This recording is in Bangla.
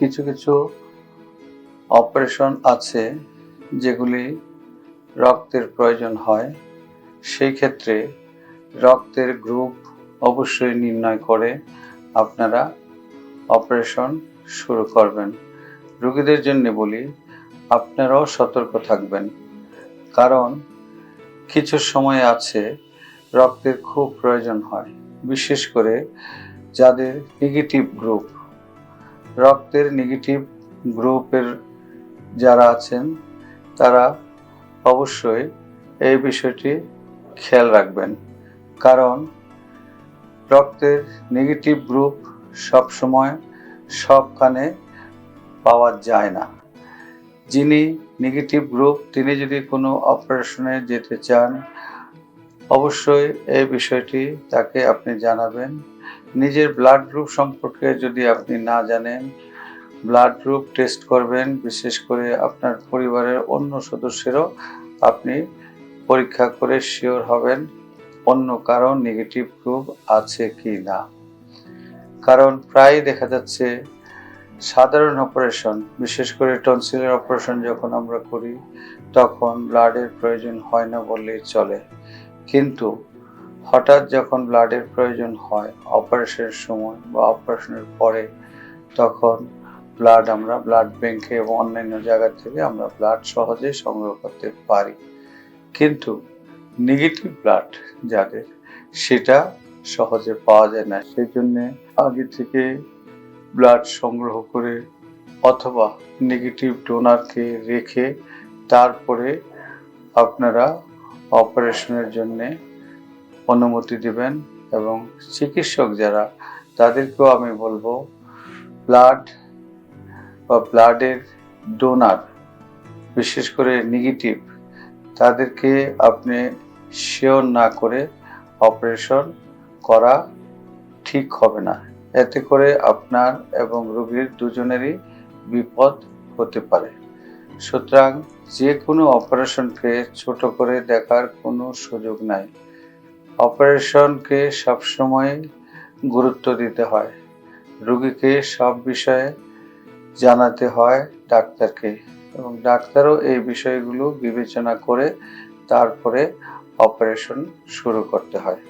কিছু কিছু অপারেশন আছে যেগুলি রক্তের প্রয়োজন হয়। সেই ক্ষেত্রে রক্তের গ্রুপ অবশ্যই নির্ণয় করে আপনারা অপারেশন শুরু করবেন। রোগীদের জন্য বলি, আপনারাও সতর্ক থাকবেন। কারণ কিছু সময় আছে রক্তের খুব প্রয়োজন হয়, বিশেষ করে যাদের নেগেটিভ গ্রুপ রক্তের নেগেটিভ গ্রুপের যারা আছেন, তারা অবশ্যই এই বিষয়টি খেয়াল রাখবেন। কারণ রক্তের নেগেটিভ গ্রুপ সবসময় সবখানে পাওয়া যায় না। যিনি নেগেটিভ গ্রুপ তিনি যদি কোনো অপারেশনে যেতে চান, অবশ্যই এই বিষয়টি তাকে আপনি জানাবেন। নিজের ব্লাড গ্রুপ সম্পর্কে যদি আপনি না জানেন ব্লাড গ্রুপ টেস্ট করবেন, বিশেষ করে আপনার পরিবারের অন্য সদস্যেরও আপনি পরীক্ষা করে শিওর হবেন অন্য কারও নেগেটিভ গ্রুপ আছে কি না। কারণ প্রায় দেখা যাচ্ছে সাধারণ অপারেশন বিশেষ করে টনসিলের অপারেশন যখন আমরা করি, তখন ব্লাডের প্রয়োজন হয় না বললেই চলে। কিন্তু হঠাৎ যখন ব্লাডের প্রয়োজন হয়, অপারেশনের সময় বা অপারেশনের পরে তখন ব্লাড আমরা ব্লাড ব্যাংকে এবং অন্যান্য জায়গা থেকে আমরা ব্লাড সহজেই সংগ্রহ করতে পারি। কিন্তু নেগেটিভ ব্লাড যাদের, সেটা সহজে পাওয়া যায় না। সেই জন্যে আগে থেকে ব্লাড সংগ্রহ করে অথবা নেগেটিভ ডোনারকে রেখে তারপরে আপনারা অপারেশনের জন্যে অনুমতি দিবেন এবং চিকিৎসক যারা, তাদেরকেও আমি বলব ব্লাড বা ব্লাডের ডোনার বিশেষ করে নেগেটিভ তাদেরকে আপনি শিওর না করে অপারেশন করা ঠিক হবে না। এতে করে আপনার এবং রোগীর দুজনেরই বিপদ হতে পারে। সুতরাং যে কোনো অপারেশনকে ছোট করে দেখার কোনো সুযোগ নাই। অপারেশনকে সবসময় গুরুত্ব দিতে হয়। রুগীকে সব বিষয়ে জানাতে হয় ডাক্তারকে এবং ডাক্তারও এই বিষয়গুলো বিবেচনা করে তারপরে অপারেশন শুরু করতে হয়।